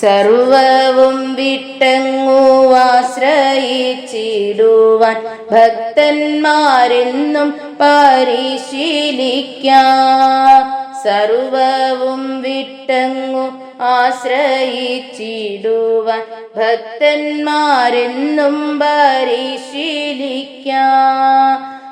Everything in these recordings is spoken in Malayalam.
സർവവും വിട്ടങ്ങു ആശ്രയിച്ചിടുവാൻ ഭക്തന്മാരെന്നും പരിശീലിക്കാം. സർവവും വിട്ടങ്ങു ആശ്രയിച്ചിടുവാൻ ഭക്തന്മാരെന്നും പരിശീലിക്കാം.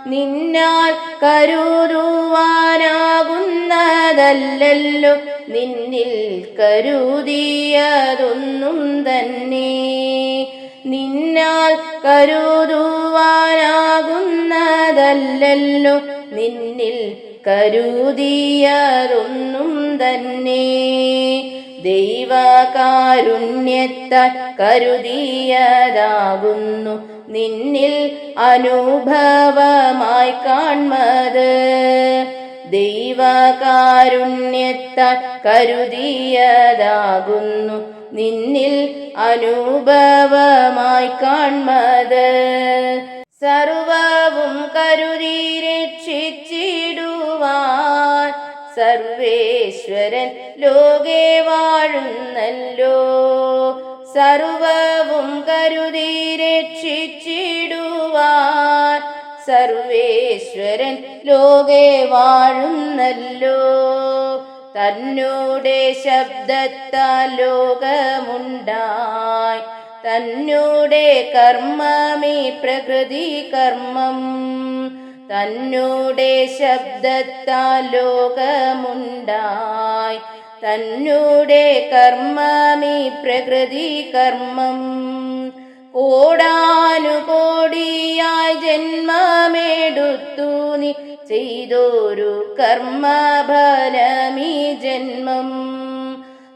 നിന്നാൽ കരുതുവാനാകുന്നതല്ലല്ലോ. നിന്നിൽ കരുതിയതൊന്നും തന്നെ. നിന്നാൽ കരുതുവാനാകുന്നതല്ലല്ലോ. നിന്നിൽ കരുതിയതൊന്നും തന്നെ. ദൈവകാരുണ്യത്താൽ കരുതിയതാകുന്നു. നിന്നിൽ അനുഭവമായി കാൺമത് ദൈവകാരുണ്യത്ത കരുതിയതാകുന്നു. നിന്നിൽ അനുഭവമായി കാൺമത് സർവവും കരുതി രക്ഷിച്ചിടുവാൻ സർവേശ്വരൻ ലോകേ വാഴുന്നല്ലോ. സർവവും കരുതി രക്ഷിച്ചിടുവാൻ സർവേശ്വരൻ ലോകെ വാഴുന്നല്ലോ. തന്നോടെ ശബ്ദത്താൽ ലോകമുണ്ടായി. തന്നോടെ കർമ്മമീ പ്രകൃതി കർമ്മം. തന്നോടെ ശബ്ദത്താൽ ലോകമുണ്ടായി. തന്നോടെ കർമ്മമീ പ്രകൃതി കർമ്മം. കോടാനുകോടിയായി ജന്മമെടുത്തു നീ ചെയ്തൊരു കർമ്മഫലമീ ജന്മം.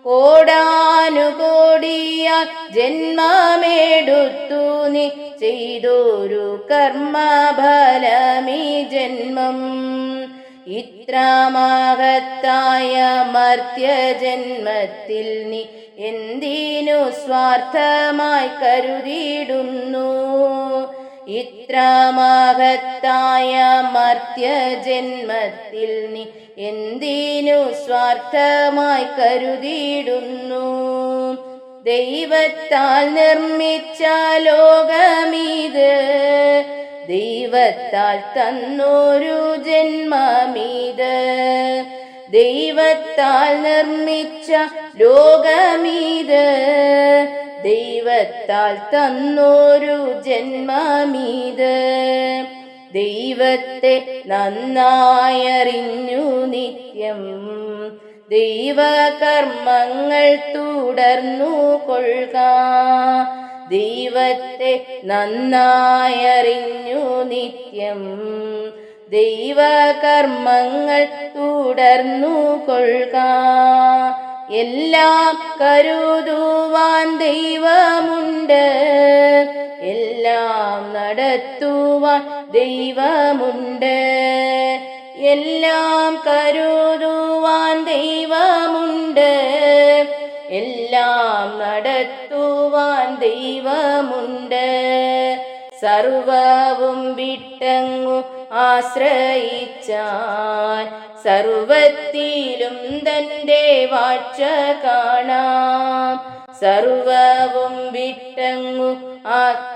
കോടാനുകോടിയായി ജന്മമെടുത്തു നീ ചെയ്തൊരു കർമ്മഫലമീ ജന്മം. ഇത്ര മഹത്തായ മർത്യജന്മത്തിൽ നീ എന്തിനു സ്വാർത്ഥമായി കരുതിയിടുന്നു? ഇത്ര മഹത്തായ മർത്യജന്മത്തിൽ നീ എന്തിനു സ്വാർത്ഥമായി കരുതിയിടുന്നു? ദൈവത്താൽ നിർമ്മിച്ച ലോകമീത് ദൈവത്താൽ തന്നൊരു ജന്മമീത്. ദൈവത്താൽ നിർമ്മിച്ച ലോകമീത്. ദൈവത്താൽ തന്നൊരു ജന്മമീത്. ദൈവത്തെ നന്നായറിഞ്ഞു നിത്യം. ദൈവകർമ്മങ്ങൾ തുടർന്നു കൊള്ളുക. ദൈവത്തെ നന്നായറിഞ്ഞു നിത്യം. ദൈവകർമ്മങ്ങൾ തുടർന്നു കൊള്ളുക. എല്ലാം കരുതുവാൻ ദൈവമുണ്ട്. എല്ലാം നടത്തുവാൻ ദൈവമുണ്ട്. എല്ലാം കരുതുവാൻ ദൈവമുണ്ട്. ദൈവമുണ്ട്. സർവവും വിട്ടങ്ങു ആശ്രയിച്ചാൽ സർവത്തിലും തന്റെ വാഴ്ച കാണാം. സർവവും വിട്ടങ്ങു ആ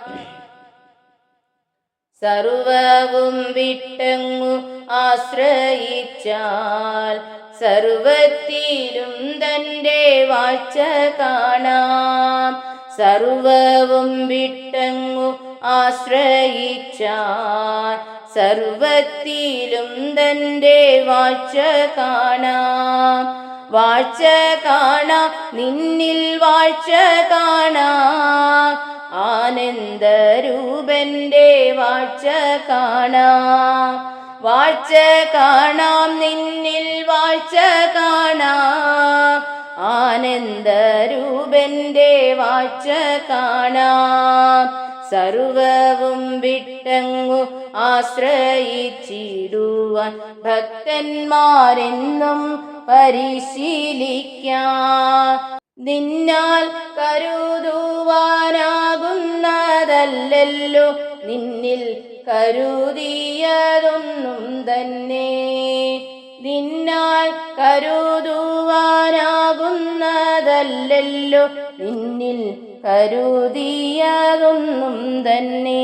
സർവവും വിട്ടങ്ങു ആശ്രയിച്ചാൽ സർവത്തിലും തന്റെ വാഴ്ച കാണാം. സർവവും വിട്ടങ്ങു ആശ്രയിച്ചാൽ സർവത്തിലും തന്റെ വാഴ്ച കാണാം. വാഴ്ച കാണാം നിന്നിൽ വാഴ്ച കാണാം. ആനന്ദരൂപന്റെ വാഴ്ച കാണാം. വാഴ്ച കാണാം നിന്നിൽ വാഴ്ച കാണാം. ആനന്ദരൂപന്റെ വാഴ്ച കാണാം. സർവവും വിട്ടങ്ങു ആശ്രയിച്ചിടുവാൻ ഭക്തന്മാരെന്നും പരിശീലിക്കാം. നിന്നാൽ കരുതുവാനാകുന്നതല്ലല്ലോ നിന്നിൽ കരുതിയതൊന്നും നിന്നാൽ കരുതുവാനാകുന്നതല്ലല്ലോ നിന്നിൽ കരുതിയതൊന്നും തന്നെ.